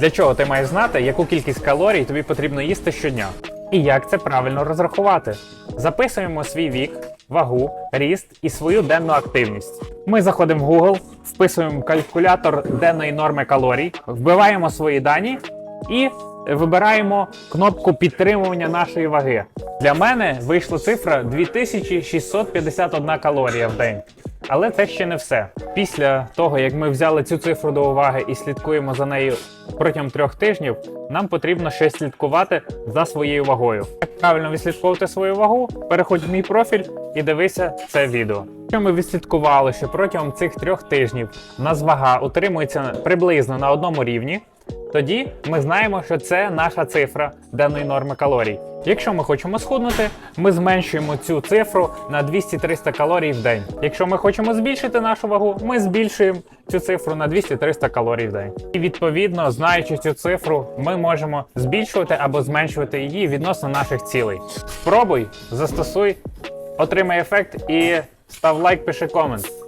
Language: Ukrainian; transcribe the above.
Для чого ти маєш знати, яку кількість калорій тобі потрібно їсти щодня? І як це правильно розрахувати? Записуємо свій вік, вагу, ріст і свою денну активність. Ми заходимо в Google, вписуємо калькулятор денної норми калорій, вбиваємо свої дані і вибираємо кнопку підтримування нашої ваги. Для мене вийшла цифра 2651 калорія в день. Але це ще не все. Після того, як ми взяли цю цифру до уваги і слідкуємо за нею протягом трьох тижнів, нам потрібно ще слідкувати за своєю вагою. Як правильно відслідковувати свою вагу, переходь в мій профіль і дивися це відео. Якщо ми відслідкували, що протягом цих трьох тижнів нас вага утримується приблизно на одному рівні, тоді ми знаємо, що це наша цифра денної норми калорій. Якщо ми хочемо схуднути, ми зменшуємо цю цифру на 200-300 калорій в день. Якщо ми хочемо збільшити нашу вагу, ми збільшуємо цю цифру на 200-300 калорій в день. І відповідно, знаючи цю цифру, ми можемо збільшувати або зменшувати її відносно наших цілей. Спробуй, застосуй, отримай ефект і став лайк, пиши комент.